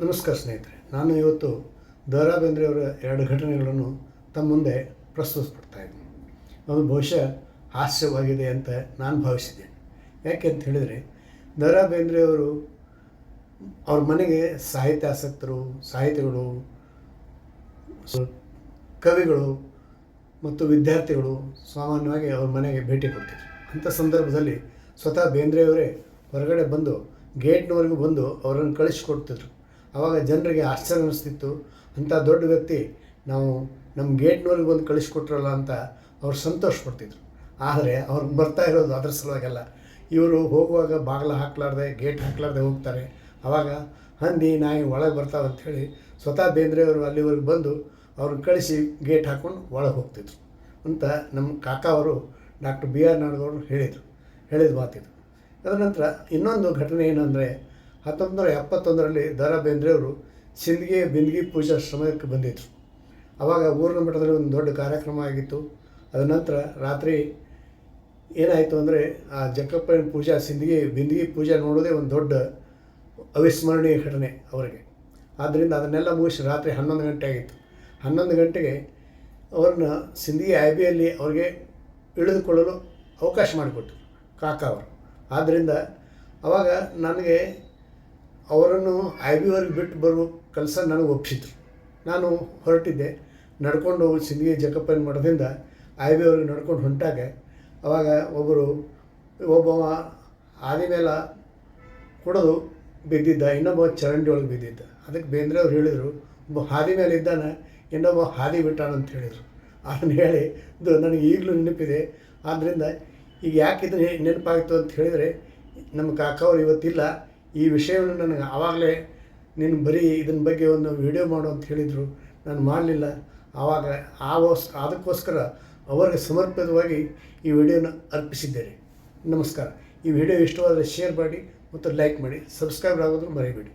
ನಮಸ್ಕಾರ ಸ್ನೇಹಿತರೆ, ನಾನು ಇವತ್ತು ದ ರಾ ಬೇಂದ್ರೆಯವರ ಎರಡು ಘಟನೆಗಳನ್ನು ತಮ್ಮ ಮುಂದೆ ಪ್ರಸ್ತುತಪಡ್ತಾ ಇದ್ದೀನಿ. ಅದು ಬಹುಶಃ ಹಾಸ್ಯವಾಗಿದೆ ಅಂತ ನಾನು ಭಾವಿಸಿದ್ದೇನೆ. ಯಾಕೆ ಅಂತ ಹೇಳಿದರೆ ರಾ ಬೇಂದ್ರೆಯವರು ಅವ್ರ ಮನೆಗೆ ಸಾಹಿತ್ಯ ಆಸಕ್ತರು ಸಾಹಿತಿಗಳು, ಕವಿಗಳು ಮತ್ತು ವಿದ್ಯಾರ್ಥಿಗಳು ಸಾಮಾನ್ಯವಾಗಿ ಅವ್ರ ಮನೆಗೆ ಭೇಟಿ ಕೊಡ್ತಿದ್ರು. ಅಂಥ ಸಂದರ್ಭದಲ್ಲಿ ಸ್ವತಃ ಬೇಂದ್ರೆಯವರೇ ಹೊರಗಡೆ ಬಂದು ಗೇಟ್ನವರೆಗೂ ಬಂದು ಅವರನ್ನು ಕಳಿಸ್ಕೊಡ್ತಿದ್ರು. ಆವಾಗ ಜನರಿಗೆ ಆಶ್ಚರ್ಯ ಅನ್ನಿಸ್ತಿತ್ತು ಅಂಥ ದೊಡ್ಡ ವ್ಯಕ್ತಿ ನಾವು ನಮ್ಮ ಗೇಟ್ನವ್ರಿಗೆ ಬಂದು ಕಳಿಸ್ಕೊಟ್ರಲ್ಲ ಅಂತ ಅವ್ರು ಸಂತೋಷ ಪಡ್ತಿದ್ರು ಆದರೆ ಅವ್ರಿಗೆ ಬರ್ತಾ ಇರೋದು ಅದ್ರ ಸಲುವಾಗೆಲ್ಲ. ಇವರು ಹೋಗುವಾಗ ಬಾಗಿಲ ಹಾಕ್ಲಾರ್ದೆ, ಗೇಟ್ ಹಾಕ್ಲಾರ್ದೆ ಹೋಗ್ತಾರೆ. ಆವಾಗ ಹಂದಿ, ನಾಯಿ ಒಳಗೆ ಬರ್ತಾವೆ ಅಂಥೇಳಿ ಸ್ವತಃ ಬೇಂದ್ರೆಯವರು ಅಲ್ಲಿವರೆಗೆ ಬಂದು ಅವ್ರನ್ನ ಕಳಿಸಿ ಗೇಟ್ ಹಾಕ್ಕೊಂಡು ಒಳಗೆ ಹೋಗ್ತಿದ್ರು ಅಂತ ನಮ್ಮ ಕಾಕ ಅವರು ಡಾಕ್ಟರ್ ಬಿ ಆರ್ ನಾಡಗೌಡರು ಹೇಳಿದರು. ಹೇಳಿದ ಮಾತಿದ್ರು ಅದರ ನಂತರ ಇನ್ನೊಂದು ಘಟನೆ ಏನಂದರೆ ಹತ್ತೊಂಬತ್ತು ನೂರ ಎಪ್ಪತ್ತೊಂದರಲ್ಲಿ ದ ರಾ ಬೇಂದ್ರೆಯವರು ಸಿಂದಗಿ ಬಿಂದಗಿ ಪೂಜಾ ಶ್ರಮಕ್ಕೆ ಬಂದಿದ್ದರು ಆವಾಗ ಊರಿನ ಮಟ್ಟದಲ್ಲಿ ಒಂದು ದೊಡ್ಡ ಕಾರ್ಯಕ್ರಮ ಆಗಿತ್ತು. ಅದ ನಂತರ ರಾತ್ರಿ ಏನಾಯಿತು ಅಂದರೆ ಆ ಜಕ್ಕಪ್ಪನ ಪೂಜಾ, ಸಿಂದಗಿ ಬಿಂದಗಿ ಪೂಜೆ ನೋಡೋದೇ ಒಂದು ದೊಡ್ಡ ಅವಿಸ್ಮರಣೀಯ ಘಟನೆ ಅವರಿಗೆ. ಆದ್ದರಿಂದ ಅದನ್ನೆಲ್ಲ ಮುಗಿಸಿ ರಾತ್ರಿ ಹನ್ನೊಂದು ಗಂಟೆ ಆಗಿತ್ತು. ಹನ್ನೊಂದು ಗಂಟೆಗೆ ಅವ್ರನ್ನ ಸಿಂದಗಿ ಐ ಬಿಯಲ್ಲಿ ಅವ್ರಿಗೆ ಇಳಿದುಕೊಳ್ಳಲು ಅವಕಾಶ ಮಾಡಿಕೊಟ್ರು ಕಾಕ ಅವರು. ಆದ್ದರಿಂದ ಅವಾಗ ನನಗೆ ಅವರನ್ನು ಐ ಬಿವರೆಗೆ ಬಿಟ್ಟು ಬರೋ ಕೆಲಸ ನನಗೆ ಒಪ್ಪಿಸಿದ್ರು ನಾನು ಹೊರಟಿದ್ದೆ. ನಡ್ಕೊಂಡು ಸಿಂಧಿಗೆ ಜಕಪ್ಪನ ಮಾಡೋದ್ರಿಂದ ಐ ಬಿ ಅವ್ರಿಗೆ ನಡ್ಕೊಂಡು ಹೊಂಟಾಗ ಅವಾಗ ಒಬ್ಬರು ಒಬ್ಬವ ಆದಿಮೇಲ ಮೇಲೆ ಕುಡಿದು ಬಿದ್ದಿದ್ದ, ಇನ್ನೊಬ್ಬ ಚರಂಡಿ ಒಳಗೆ ಬಿದ್ದಿದ್ದ. ಅದಕ್ಕೆ ಬೇಂದ್ರೆ ಅವ್ರು ಹೇಳಿದರು, ಒಬ್ಬ ಹಾದಿ ಮೇಲೆ ಇದ್ದಾನೆ, ಇನ್ನೊಬ್ಬ ಹಾದಿ ಬಿಟ್ಟಾನ ಅಂತ ಹೇಳಿದರು. ಅದನ್ನು ಹೇಳಿ, ಇದು ನನಗೆ ಈಗಲೂ ನೆನಪಿದೆ. ಆದ್ದರಿಂದ ಈಗ ಯಾಕಿದ್ರೆ ನೆನಪಾಗ್ತು ಅಂತ ಹೇಳಿದರೆ, ನಮ್ಮ ಕಾಕ ಅವ್ರು ಇವತ್ತಿಲ್ಲ. ಈ ವಿಷಯವನ್ನು ನನಗೆ ಆವಾಗಲೇ ನೀನು ಬರೀ ಇದನ್ನ ಬಗ್ಗೆ ಒಂದು ವಿಡಿಯೋ ಮಾಡು ಅಂತ ಹೇಳಿದರು, ನಾನು ಮಾಡಲಿಲ್ಲ. ಆವಾಗ ಆವೋಸ್ ಅದಕ್ಕೋಸ್ಕರ ಅವರಿಗೆ ಸಮರ್ಪಿತವಾಗಿ ಈ ವಿಡಿಯೋನ ಅರ್ಪಿಸಿದ್ದೇನೆ. ನಮಸ್ಕಾರ. ಈ ವಿಡಿಯೋ ಇಷ್ಟವಾದರೆ ಶೇರ್ ಮಾಡಿ ಮತ್ತು ಲೈಕ್ ಮಾಡಿ ಸಬ್ಸ್ಕ್ರೈಬ್ ಆಗೋದು ಮರಿಬೇಡಿ.